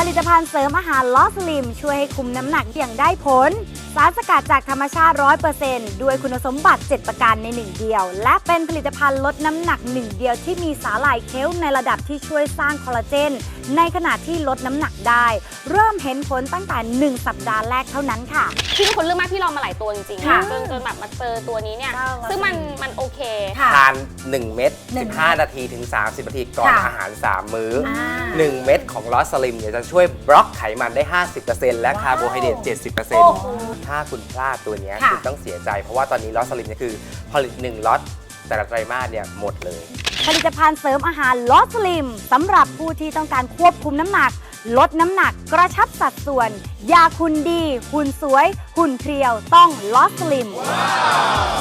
ผลิตภัณฑ์เสริมอาหารลอสลิม ช่วยให้คุมน้ำหนักอย่างได้ผล สารสกัดจากธรรมชาติ 100%ด้วยคุณสมบัติ 7 ประการในหนึ่งเดียว และเป็นผลิตภัณฑ์ลดน้ำหนักหนึ่งเดียวที่มีสาหร่ายเคลในระดับที่ช่วยสร้างคอลลาเจน ในขณะที่ลดน้ำหนักได้ เริ่มเห็นผลตั้งแต่ 1 สัปดาห์แรกเท่านั้นค่ะ พี่เป็นคนเลือกมากพี่ลองมาหลายตัวจริงค่ะๆจนจนแบบมาเจอตัวนี้เนี่ยเจ้าเราซึ่งมันมันโอเคค่ะทาน 1 เม็ดหนึ่ง15 นาทีถึง 30 นาทีก่อนค่ะอาหาร 3 มื้อออ่า1 เม็ดของลอสสลิมเนี่ยจะช่วยบล็อกไขมันได้ 50%และว้าวคาร์โบไฮเดรตโอ้โห70%ถ้าคุณพลาดตัวเนี้ยค่ะ คุณต้องเสียใจ เพราะว่าตอนนี้ลอสสลิมเนี่ยคือผลิต 1ล็อตแต่ละไตรมาสเนี่ยหมดเลย ผลิตภัณฑ์เสริมอาหารลอสลิมสำหรับผู้ที่ต้องการควบคุมน้ำหนัก ลดน้ำหนักกระชับสัดส่วน ยาคุณดี หุ่นสวย หุ่นเพรียวต้องลอสลิมว